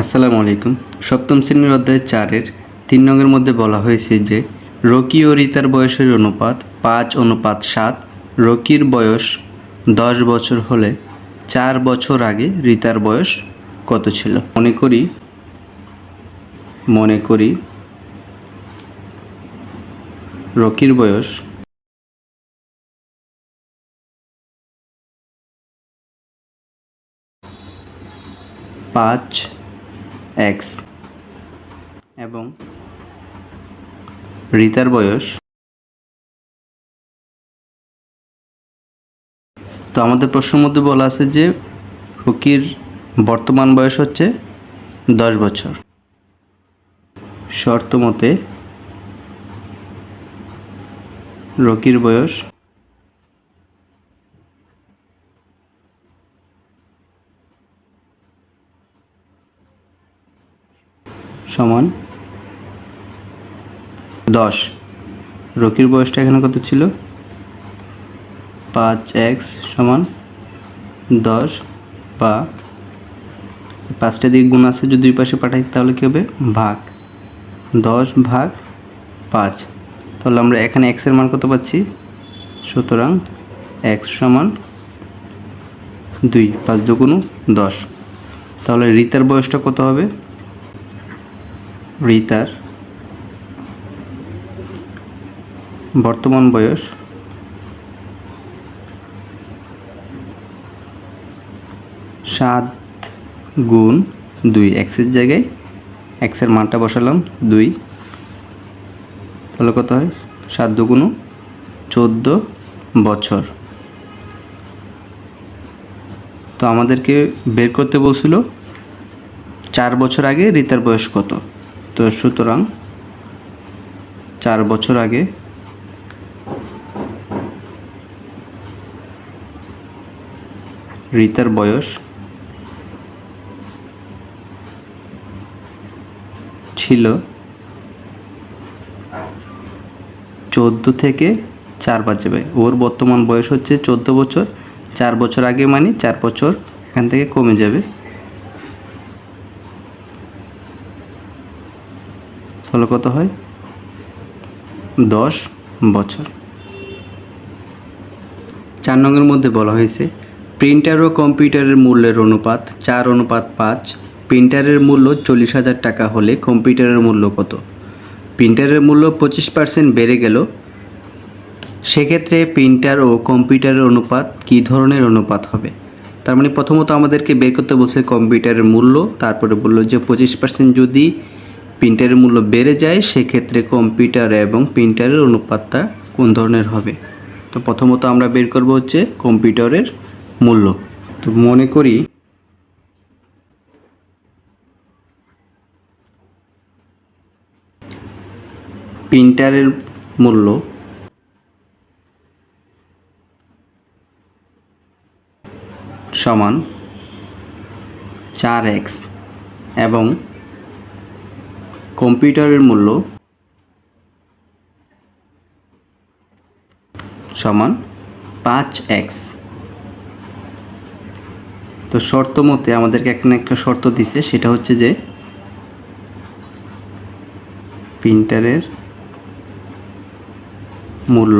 আসসালামু আলাইকুম। সপ্তম শ্রেণির অধ্যায় চারের তিন নঙের মধ্যে বলা হয়েছে যে, রকি ও রিতার বয়সের অনুপাত পাঁচ, অনুপাত সাত। রকির বয়স দশ বছর হলে চার বছর আগে রিতার বয়স কত ছিল? মনে করি মনে করি রকির বয়স পাঁচ এক্স এবং রিতার বয়স। তো আমাদের প্রশ্নের মধ্যে বলা আছে যে রকির বর্তমান বয়স হচ্ছে দশ বছর। শর্ত মতে, রকির বয়স সমান দশ। রকির বয়সটা এখানে কত ছিল? পাঁচ এক্স সমান দশ বা পাঁচটা দিকে গুণ আছে যদি দুই পাশে পাঠাই, তাহলে কী হবে? ভাগ। দশ ভাগ পাঁচ। তাহলে আমরা এখানে এক্সের মান কত পাচ্ছি? সুতরাং এক্স সমান দুই, পাঁচ দুগুণ দশ। তাহলে রিতার বয়সটা কত হবে? রিতার। বর্তমান বয়স সাত গুণ দুই। এক্সের জায়গায় এক্সের মানটা বসালাম দুই। তাহলে কত হয়? সাত দুগুণ চোদ্দ বছর। তো আমাদেরকে বের করতে বলছিল, চার বছর আগে রিতার বয়স কত? তো সুতরাং চার বছর আগে রিতার বয়স ছিল চোদ্দ থেকে চার বাদ যাবে ওর বর্তমান বয়স হচ্ছে চোদ্দ বছর, চার বছর আগে মানে চার বছর এখান থেকে কমে যাবে। তাহলে কত হয়? দশ বছর। চার নঙের মধ্যে বলা হয়েছে প্রিন্টার ও কম্পিউটারের মূল্যের অনুপাত চার অনুপাত পাঁচ প্রিন্টারের মূল্য চল্লিশ হাজার টাকা হলে কম্পিউটারের মূল্য কত? প্রিন্টারের মূল্য পঁচিশ পার্সেন্ট বেড়ে গেল, সেক্ষেত্রে প্রিন্টার ও কম্পিউটারের অনুপাত কী ধরনের অনুপাত হবে? তার মানে প্রথমত আমাদেরকে বের করতে বলছে কম্পিউটারের মূল্য, তারপরে বলল যে পঁচিশ পার্সেন্ট যদি প্রিন্টারের মূল্য বেড়ে যায়, সেক্ষেত্রে কম্পিউটার এবং প্রিন্টারের অনুপাতটা কোন ধরনের হবে? তো প্রথমত আমরা বের করব হচ্ছে কম্পিউটারের মূল্য। তো মনে করি প্রিন্টারের মূল্য সমান চার এক্স এবং কম্পিউটারের মূল্য সমান পাঁচ এক্স। তো শর্ত মতে আমাদেরকে এখানে একটা শর্ত দিছে, সেটা হচ্ছে যে প্রিন্টারের মূল্য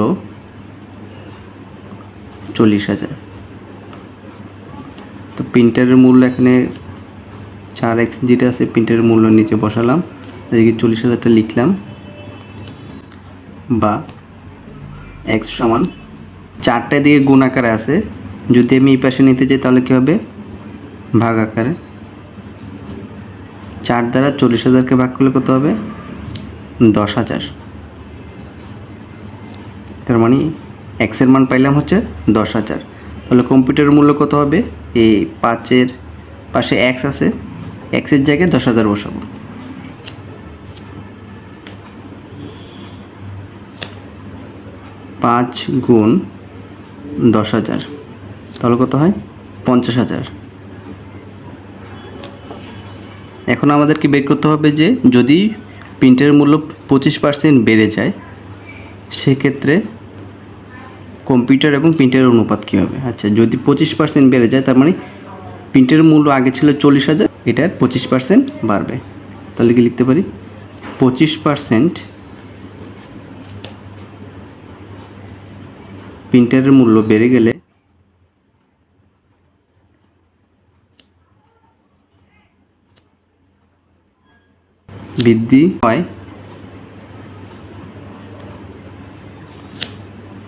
চল্লিশ হাজার। তো প্রিন্টারের মূল্য এখানে চার এক্স যেটা আছে, প্রিন্টারের মূল্য নিচে বসালাম। এদিকে চল্লিশ হাজারটা লিখলাম। বা এক্স সমান চারটা দিকে গুণ আকারে আছে। যদি আমি এই পাশে নিতে যাই তাহলে কী হবে? ভাগ আকারে। চার দ্বারা চল্লিশ হাজারকে ভাগ করলে কত হবে? দশ হাজার। তার মানে এক্সের মান পাইলাম হচ্ছে দশ হাজার। তাহলে কম্পিউটারের মূল্য কত হবে? এই পাঁচের পাশে এক্স আছে। এক্সের জায়গায় দশ হাজার বসাবো। পাঁচ গুণ দশ হাজার। তাহলে কত হয়? পঞ্চাশ হাজার। এখন আমাদেরকে বের করতে হবে যে যদি প্রিন্টের মূল্য পঁচিশ পার্সেন্ট বেড়ে যায়, সেক্ষেত্রে কম্পিউটার এবং প্রিন্টারের অনুপাত কী হবে? আচ্ছা যদি পঁচিশ পার্সেন্ট বেড়ে যায়, তার মানে প্রিন্টের মূল্য আগে ছিল চল্লিশ হাজার, এটার পঁচিশ পার্সেন্ট বাড়বে। তাহলে কি লিখতে পারি? পঁচিশ পার্সেন্ট প্রিন্টারের মূল্য বেড়ে গেলে বৃদ্ধি হয়।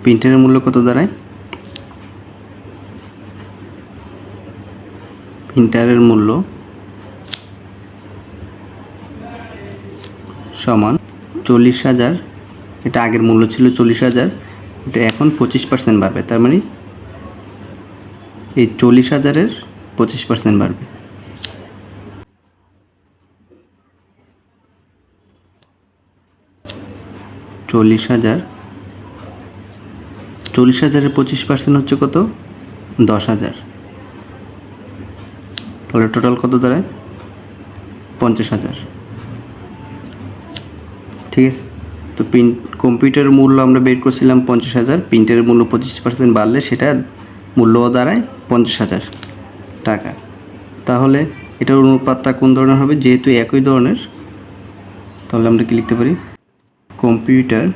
প্রিন্টারের মূল্য কত দাঁড়ায়? প্রিন্টারের মূল্য সমান চল্লিশ হাজার। এটা আগের মূল্য ছিল চল্লিশ হাজার। এটা এখন পঁচিশ পার্সেন্ট বাড়বে, তার মানে এই চল্লিশ হাজারের পঁচিশ পার্সেন্ট বাড়বে। চল্লিশ হাজার, চল্লিশ হাজারের পঁচিশ পার্সেন্ট হচ্ছে কত? দশ হাজার। তাহলে টোটাল কত দাঁড়ায়? পঞ্চাশ হাজার। ঠিক আছে? তো প্রিন্ট কম্পিউটারের মূল্য আমরা বের করছিলাম পঞ্চাশ হাজার প্রিন্টারের মূল্য পঁচিশ পার্সেন্ট বাড়লে সেটা মূল্য দাঁড়ায় পঞ্চাশ হাজার টাকা। তাহলে এটার অনুপাতটা কোন ধরনের হবে? যেহেতু একই ধরনের, তাহলে আমরা কি লিখতে পারি? কম্পিউটার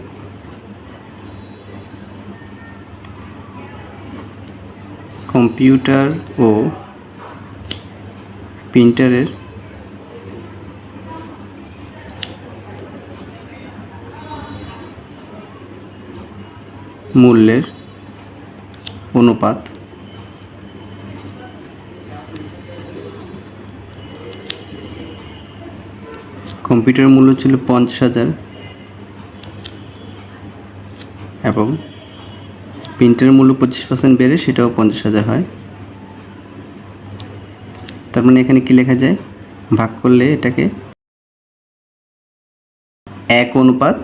কম্পিউটার ও প্রিন্টারের মূল্যের অনুপাত। কম্পিউটার মূল্য ছিল পঞ্চাশ হাজার এবং প্রিন্টারের মূল্য পঁচিশ পার্সেন্ট বেড়ে সেটাও পঞ্চাশ হাজার হয়। তার মানে এখানে কি লেখা যায়? ভাগ করলে এটাকে এক অনুপাত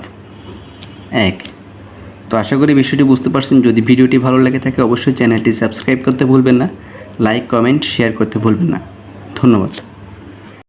এক। তো আশা করি বিষয়টি বুঝতে পারছেন। যদি ভিডিওটি ভালো লাগে থাকে, অবশ্যই চ্যানেলটি সাবস্ক্রাইব করতে ভুলবেন না। লাইক, কমেন্ট, শেয়ার করতে ভুলবেন না। ধন্যবাদ।